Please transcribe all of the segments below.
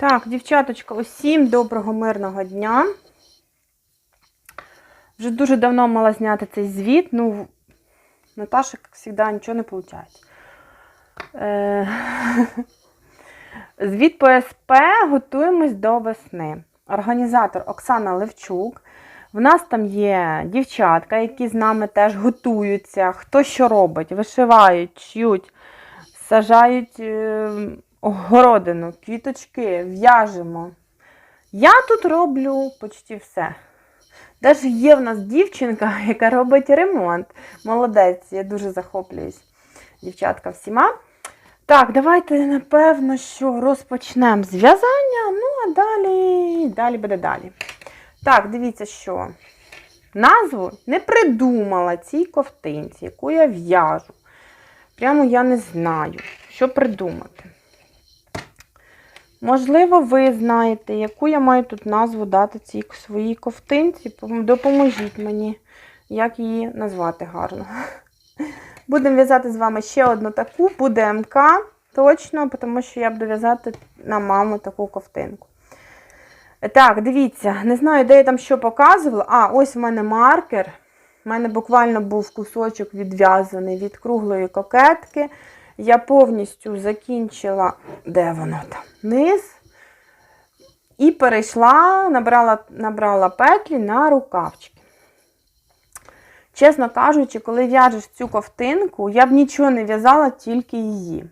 Так, дівчаточка, усім доброго мирного дня. Вже дуже давно мала зняти цей звіт. Ну, Наташа, як завжди, нічого не виходить. Е... Звіт по СП готуємось до весни. Організатор Оксана Левчук. В нас там є дівчатка, які з нами теж готуються. Хто що робить? Вишивають, ш'ють, сажають е, городину, квіточки, в'яжемо. Я тут роблю почти все. Навіть є в нас дівчинка, яка робить ремонт. Молодець, я дуже захоплююсь дівчатка всіма. Так, давайте, напевно, що розпочнемо з в'язання, ну а далі, далі буде далі. Так, дивіться, що назву не придумала цій ковтинці, яку я в'яжу. Прямо я не знаю, що придумати. Можливо, ви знаєте, яку я маю тут назву дати цій своїй ковтинці. Допоможіть мені, як її назвати гарно. Будемо в'язати з вами ще одну таку, буде МК, точно, тому що я буду в'язати на маму таку ковтинку. Так, дивіться, не знаю, де я там що показувала. А, ось в мене маркер. У мене буквально був кусочок відв'язаний від круглої кокетки. Я повністю закінчила, де воно там? Низ. І перейшла, набрала, набрала петлі на рукавчики. Чесно кажучи, коли в'яжеш цю ковтинку, я б нічого не в'язала, тільки її.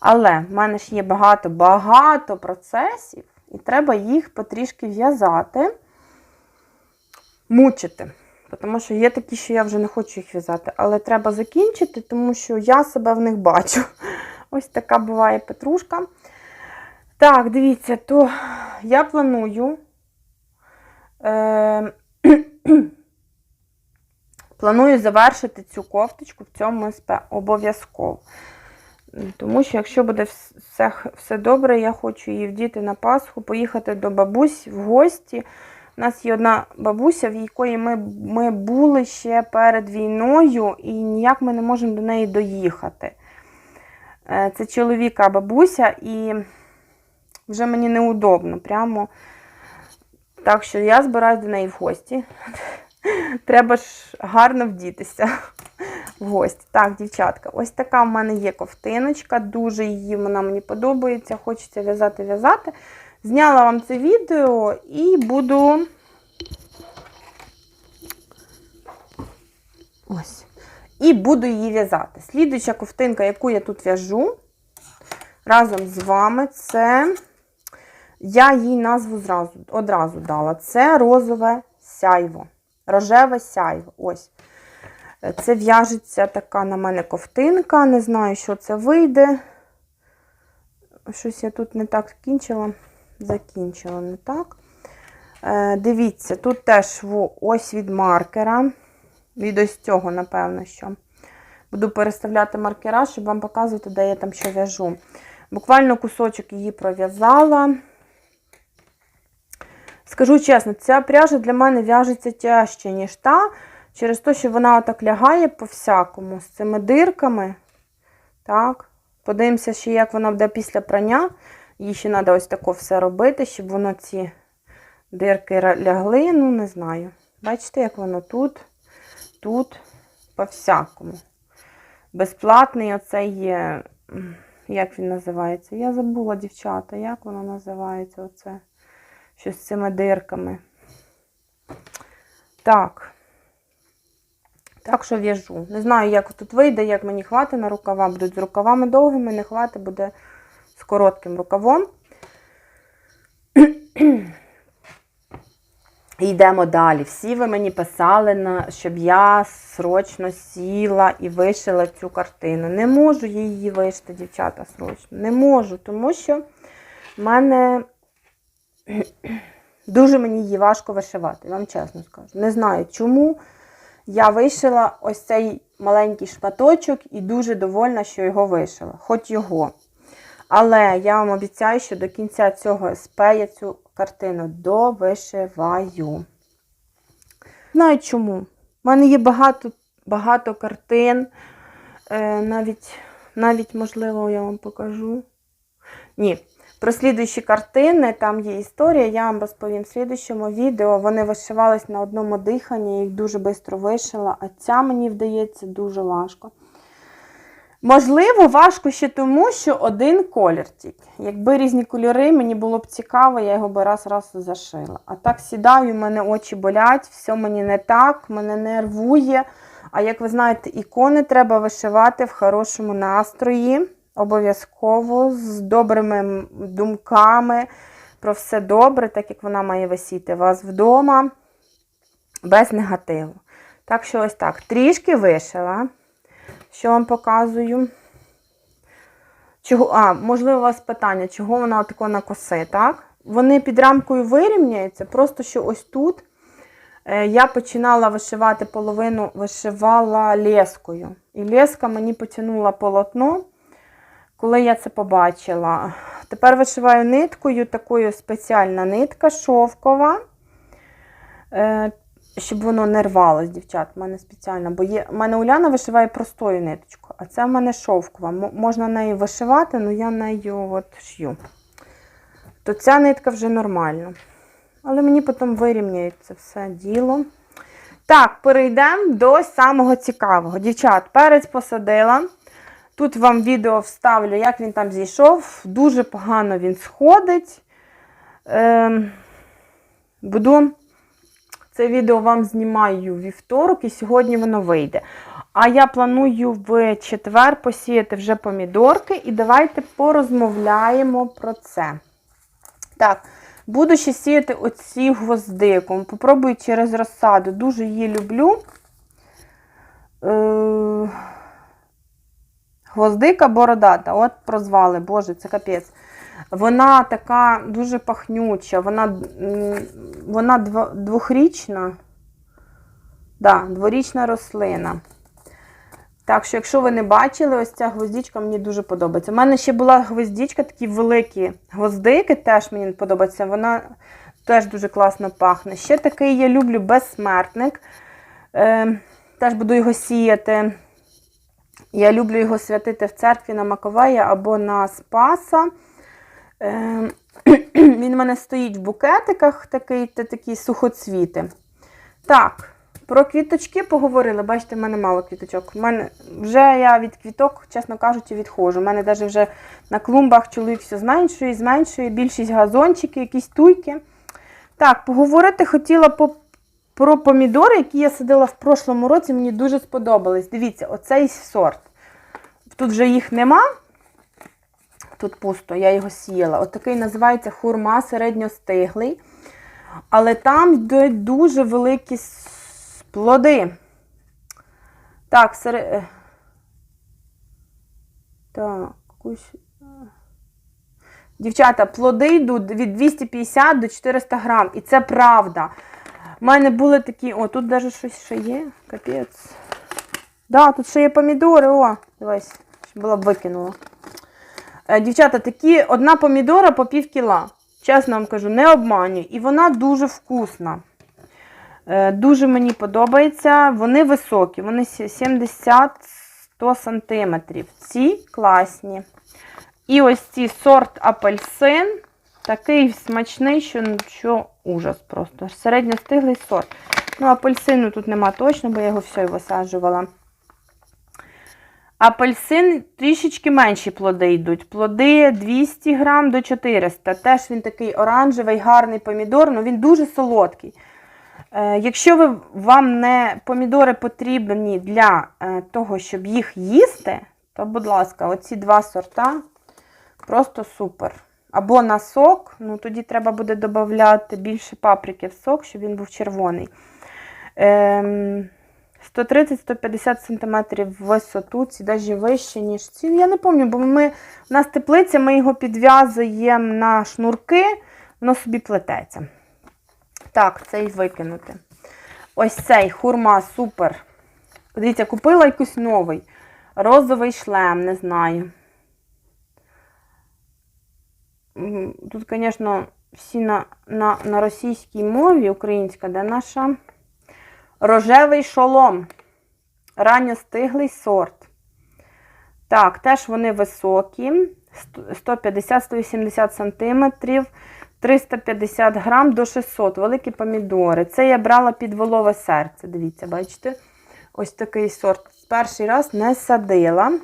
Але в мене ж є багато-багато процесів, і треба їх потрішки в'язати, мучити. Тому що є такі, що я вже не хочу їх в'язати, але треба закінчити, тому що я себе в них бачу. Ось така буває петрушка. Так, дивіться, то я планую. Е Планую завершити цю кофточку в цьому СП обов'язково. Тому що, якщо буде все все добре, я хочу її вдіти на Пасху, поїхати до бабусь в гості. У нас є одна бабуся, в якої ми ми були ще перед війною, і ніяк ми не можемо до неї доїхати. Е, це чоловіка бабуся, і вже мені неудобно. Прямо. Так що я збираюся до неї в гості. Треба ж гарно вдітися в гості. Так, дівчатка, ось така в мене є ковтиночка, дуже її вона мені подобається. Хочеться в'язати-в'язати. Зняла вам це відео і буду. Ось. І буду її в'язати. Слідуюча ковтинка, яку я тут в'яжу разом з вами, це я їй назву зразу, одразу дала. Це розове сяйво. Рожеве сяйво. Ось. Це в'яжеться така на мене ковтинка. Не знаю, що це вийде. Щось я тут не так закінчила. Закінчила не так. Е, Дивіться, тут теж ось від маркера. Від ось цього, напевно, що. Буду переставляти маркера, щоб вам показувати, де я там що в'яжу. Буквально кусочок її пров'язала. Скажу чесно, ця пряжа для мене в'яжеться тяжче, ніж та, через те, що вона отак лягає по-всякому, з цими дирками. Так. Подивимося, ще, як вона буде після прання. Їй ще треба ось тако все робити, щоб воно ці дирки лягли. Ну, не знаю. Бачите, як воно тут, тут, по-всякому. Безплатний оцей є, як він називається? Я забула, дівчата, як воно називається оце? Що з цими дирками. Так. Так що в'яжу. Не знаю, як тут вийде, як мені хватить на рукава. Будуть з рукавами довгими, не хватить, буде з коротким рукавом. Йдемо далі. Всі ви мені писали, щоб я срочно сіла і вишила цю картину. Не можу її вишити, дівчата, срочно. Не можу, тому що в мене дуже мені її важко вишивати, вам чесно скажу. Не знаю, чому я вишила ось цей маленький шматочок і дуже довольна, що його вишила. Хоч його. Але я вам обіцяю, що до кінця цього СП я цю картину довишиваю. Знаю чому. У мене є багато багато картин. Е, навіть, навіть, можливо, я вам покажу. Ні, Про слідуючі картини, там є історія, я вам розповім в слідуючому відео. Вони вишивались на одному диханні, їх дуже швидко вишила, а ця мені вдається дуже важко. Можливо, важко ще тому, що один колір тільки. Якби різні кольори, мені було б цікаво, я його би раз-раз зашила. А так сідаю, у мене очі болять, все мені не так, мене нервує. А як ви знаєте, ікони треба вишивати в хорошому настрої, обов'язково, з добрими думками про все добре, так як вона має висіти вас вдома, без негативу. Так що ось так, трішки вишила. Що вам показую? Чого, а, можливо, у вас питання, чого вона отако на коси, так? Вони під рамкою вирівняються, просто що ось тут е, я починала вишивати половину, вишивала лескою. І леска мені потягнула полотно, коли я це побачила. Тепер вишиваю ниткою, такою спеціальна нитка шовкова. Е, щоб воно не рвалось, дівчат, в мене спеціально. Бо є, в мене Уляна вишиває простою ниточкою, а це в мене шовкова. Можна нею вишивати, але я нею от шью. То ця нитка вже нормально. Але мені потім вирівняють це все діло. Так, перейдемо до самого цікавого. Дівчат, перець посадила. Тут вам відео вставлю, як він там зійшов. Дуже погано він сходить. Ем, буду це відео вам знімаю вівторок, і сьогодні воно вийде. А я планую в четвер посіяти вже помідорки, і давайте порозмовляємо про це. Так, буду ще сіяти оці гвоздику. Попробую через розсаду. Дуже її люблю. Е... Гвоздика бородата. От прозвали, Боже, це капець. Вона така дуже пахнюча, вона, вона двохрічна. Да, дворічна рослина. Так що, якщо ви не бачили, ось ця гвоздичка мені дуже подобається. У мене ще була гвоздичка, такі великі гвоздики, теж мені подобається. Вона теж дуже класно пахне. Ще такий я люблю безсмертник. Е, теж буду його сіяти. Я люблю його святити в церкві на Маковея або на Спаса. Е, Він у мене стоїть в букетиках, такий, та такі сухоцвіти. Так, про квіточки поговорили. Бачите, в мене мало квіточок. У мене вже я від квіток, чесно кажучи, відходжу. У мене навіть вже на клумбах чоловік все зменшує, зменшує, більшість газончики, якісь туйки. Так, поговорити хотіла по, про помідори, які я садила в прошлому році, мені дуже сподобались. Дивіться, оцей сорт. Тут вже їх нема. Тут пусто, я його сіяла. От такий називається хурма середньостиглий. Але там йдуть дуже великі плоди. Так, сере... е. Так, якусь. е. Дівчата, плоди йдуть від 250 до 400 грам. І це правда. У мене були такі. О, тут навіть щось ще є. Капець. Да, тут ще є помідори. О, дивись, щоб була б викинула. Е, Дівчата, такі одна помідора по пів кіла. Чесно вам кажу, не обманюю. І вона дуже вкусна. Е, Дуже мені подобається. Вони високі, вони 70-100 сантиметрів. Ці класні. І ось ці сорт апельсин. Такий смачний, що, що ужас просто. Середньостиглий сорт. Ну, апельсину тут нема точно, бо я його все висаджувала. Апельсин трішечки менші плоди йдуть. Плоди 200 грам до 400. Теж він такий оранжевий, гарний помідор, але він дуже солодкий. Е, якщо ви, вам не помідори потрібні для е, того, щоб їх їсти, то, будь ласка, оці два сорта просто супер. Або на сок, ну тоді треба буде додати більше паприки в сок, щоб він був червоний. Ем, 130-150 см в висоту, ці навіть вище, ніж ці. Я не пам'ятаю, бо ми, у нас теплиця, ми його підв'язуємо на шнурки, воно собі плететься. Так, цей викинути. Ось цей хурма супер. Дивіться, купила якийсь новий. Розовий шлем, не знаю. Тут, звісно, всі на, на, на російській мові, українська, де наша. Рожевий шолом. Ранньостиглий сорт. Так, теж вони високі. 150-180 см, 350 грам до 600 великі помідори. Це я брала під волове серце. Дивіться, бачите? Ось такий сорт. Перший раз не садила.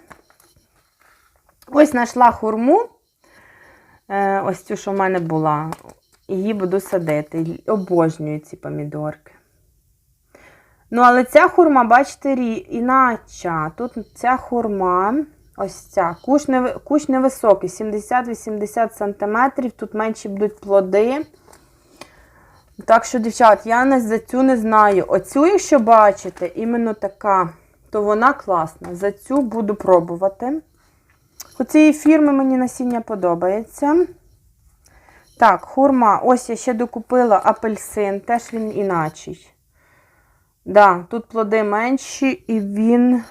Ось знайшла хурму. Е, ось цю, що в мене була. Її буду садити. Обожнюю ці помідорки. Ну, але ця хурма, бачите, інача. Тут ця хурма, ось ця, кущ, не, кущ невисокий, 70-80 см, тут менші будуть плоди. Так що, дівчат, я не, за цю не знаю. Оцю, якщо бачите, іменно така, то вона класна. За цю буду пробувати. У цієї фірми мені насіння подобається. Так, хурма. Ось я ще докупила апельсин, теж він іначий. Да, тут плоди менші, і він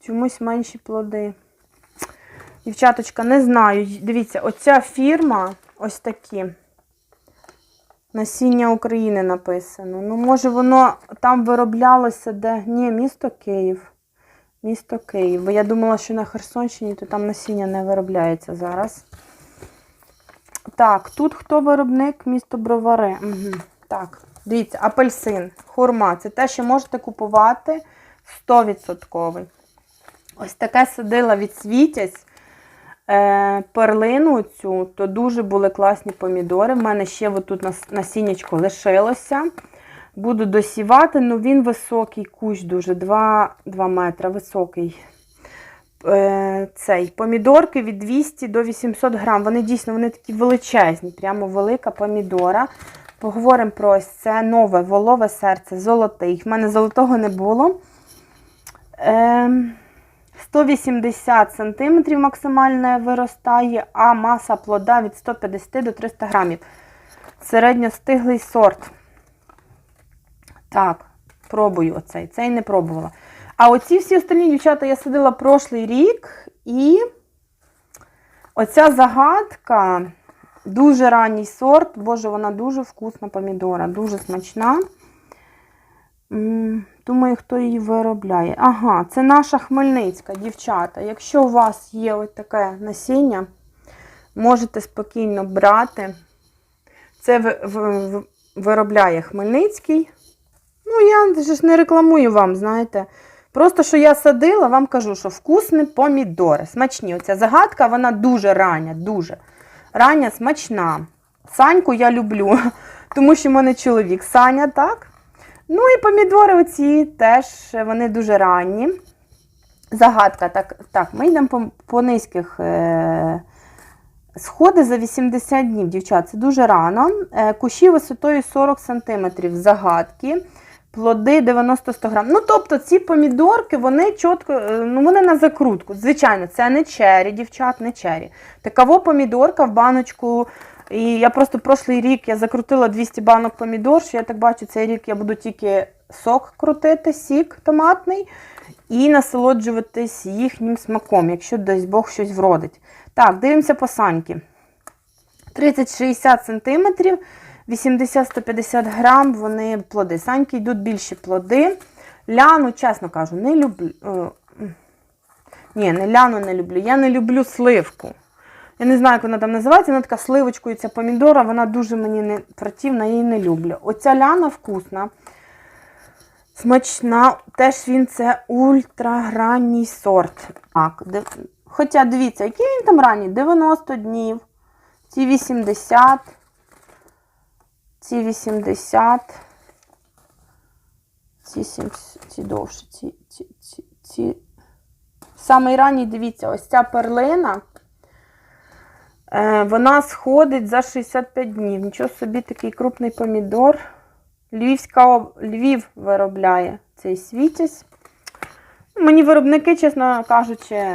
чомусь менші плоди. Дівчаточка, не знаю. Дивіться, оця фірма, ось такі. Насіння України написано. Ну, може, воно там вироблялося де. Ні, місто Київ. Місто Київ. Бо я думала, що на Херсонщині, то там насіння не виробляється зараз. Так, тут хто виробник? Місто Бровари. Угу. Так, дивіться, апельсин, хурма. Це те, що можете купувати 100%. Ось таке садила від світязь. Е, перлину цю, то дуже були класні помідори. В мене ще нас- насіннячко лишилося. Буду досівати, ну він високий кущ дуже, 2, 2 метри високий. Е, цей помідорки від 200 до 800 грам. Вони дійсно вони такі величезні, прямо велика помідора. Поговоримо про ось це нове волове серце, золотий. В мене золотого не було. Е, 180 см максимальне виростає, а маса плода від 150 до 300 грамів. Середньостиглий сорт. Так, пробую оцей. Цей не пробувала. А оці всі остальні дівчата я садила прошлий рік. І оця загадка дуже ранній сорт. Боже, вона дуже вкусна помідора, дуже смачна. Думаю, хто її виробляє. Ага, це наша Хмельницька, дівчата. Якщо у вас є ось таке насіння, можете спокійно брати. Це ви- ви- ви- виробляє Хмельницький. Ну, я ж не рекламую вам, знаєте. Просто що я садила, вам кажу, що вкусні помідори. Смачні. Оця загадка, вона дуже рання, дуже. Рання, смачна. Саньку я люблю, тому що в мене чоловік Саня, так? Ну і помідори оці теж вони дуже ранні. Загадка, так, так ми йдемо по, по низьких е, сходи за 80 днів, дівчат, це дуже рано. Е, кущі висотою 40 см, загадки, плоди 90-100 грам. Ну, тобто ці помідорки, вони чітко, е, ну, вони на закрутку. Звичайно, це не чері, дівчат, не чері. Такаво помідорка в баночку. І я просто прошлий рік я закрутила 200 банок помідор, що я так бачу, цей рік я буду тільки сок крутити, сік томатний, і насолоджуватись їхнім смаком, якщо десь Бог щось вродить. Так, дивимося по саньки. 30-60 см, 80-150 грам, вони плоди. Саньки йдуть більші плоди. Ляну, чесно кажу, не люблю. Е. Ні, не ляну не люблю. Я не люблю сливку. Я не знаю, як вона там називається, вона така сливочкою, ця помідора, вона дуже мені не противна, я її не люблю. Оця ляна вкусна, смачна, теж він це ультраранній сорт. Так, де- Хоча дивіться, який він там ранній? 90 днів, ці 80, ці 80, ці 70, ці довше, ці, ці, ці, ці. Самий ранній, дивіться, ось ця перлина. Е, Вона сходить за 65 днів. Нічого собі такий крупний помідор. Львівська. Львів виробляє цей світязь. Мені виробники, чесно кажучи,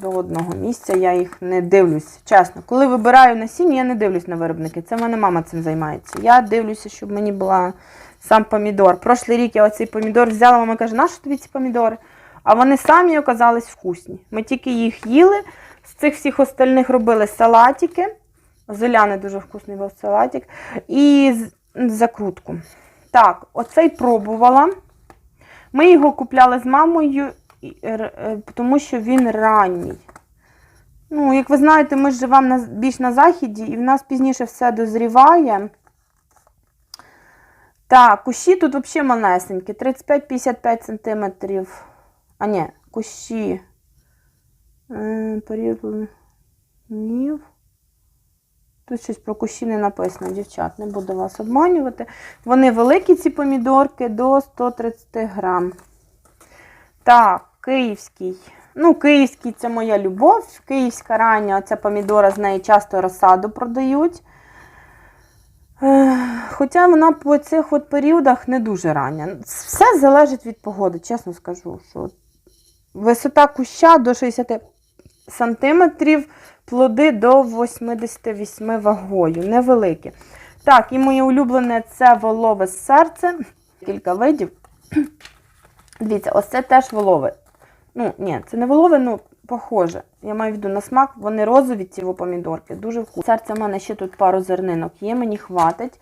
до одного місця я їх не дивлюсь. Чесно, коли вибираю насіння, я не дивлюсь на виробники. Це в мене мама цим займається. Я дивлюся, щоб мені була сам помідор. Прошлий рік я оцей помідор взяла, мама каже, нащо тобі ці помідори? А вони самі оказались вкусні. Ми тільки їх їли. З цих всіх остальних робили салатики. Зеляний дуже вкусний був салатик. І закрутку. Так, оцей пробувала. Ми його купляли з мамою, тому що він ранній. Ну, як ви знаєте, ми ж живемо більш на заході, і в нас пізніше все дозріває. Так, кущі тут взагалі малесенькі, 35-55 см. А ні, кущі. Е, період. Тут щось про кущі не написано, дівчат, не буду вас обманювати. Вони великі, ці помідорки, до 130 грам. Так, київський. Ну, київський це моя любов. Київська рання, ця помідора, з неї часто розсаду продають. Е, Хоча вона по цих от періодах не дуже рання. Все залежить від погоди, чесно скажу. що Висота куща до 60 сантиметрів, плоди до 88 вагою, невеликі. Так, і моє улюблене це волове серце. Кілька видів. Дивіться, ось це теж волове. Ну, ні, це не волове, ну, похоже. Я маю в виду на смак, вони розові, ці помідорки, дуже вкусні. Серце в мене ще тут пару зернинок є, мені хватить.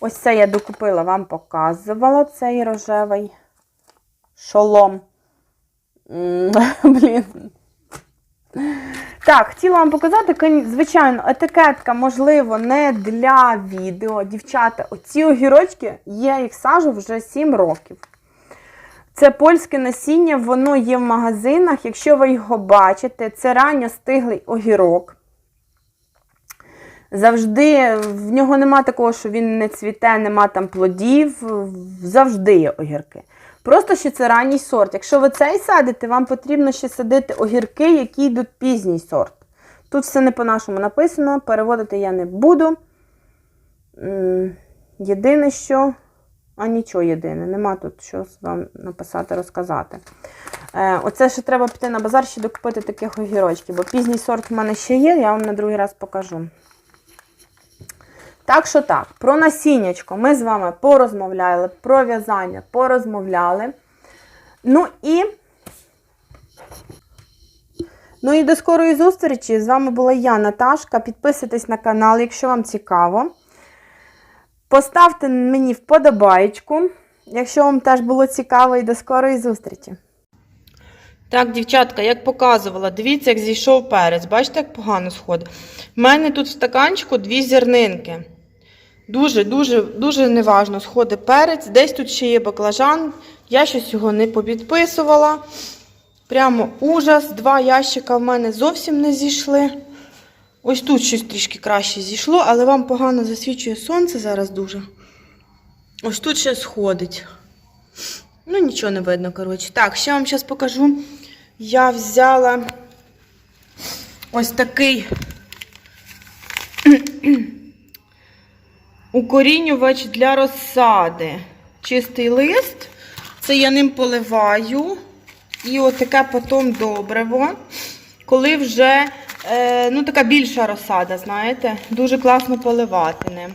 Ось це я докупила, вам показувала цей рожевий шолом. Блін. Так, хотіла вам показати, звичайно, етикетка, можливо, не для відео. Дівчата, оці огірочки, я їх сажу вже 7 років. Це польське насіння, воно є в магазинах. Якщо ви його бачите, це ранньо стиглий огірок. Завжди в нього нема такого, що він не цвіте, нема там плодів. Завжди є огірки. Просто що це ранній сорт. Якщо ви цей садите, вам потрібно ще садити огірки, які йдуть пізній сорт. Тут все не по-нашому написано, переводити я не буду. Єдине, що. А нічого єдине, нема тут що вам написати, розказати. Е, оце ще треба піти на базар ще докупити таких огірочків, бо пізній сорт в мене ще є, я вам на другий раз покажу. Так що так, про насіннячко ми з вами порозмовляли, про в'язання порозмовляли. Ну і. Ну і до скорої зустрічі. З вами була я, Наташка. Підписуйтесь на канал, якщо вам цікаво. Поставте мені вподобайку, якщо вам теж було цікаво, і до скорої зустрічі. Так, дівчатка, як показувала, дивіться, як зійшов перець. Бачите, як погано сходить. У мене тут в стаканчику дві зернинки. Дуже, дуже, дуже неважно сходить перець. Десь тут ще є баклажан. Я щось його не попідписувала. Прямо ужас. Два ящика в мене зовсім не зійшли. Ось тут щось трішки краще зійшло, але вам погано засвічує сонце зараз дуже. Ось тут ще сходить. Ну, нічого не видно, коротше. Так, ще вам зараз покажу. Я взяла ось такий укорінювач для розсади. Чистий лист. Це я ним поливаю. І отаке потім добриво. Коли вже ну, така більша розсада, знаєте, дуже класно поливати ним.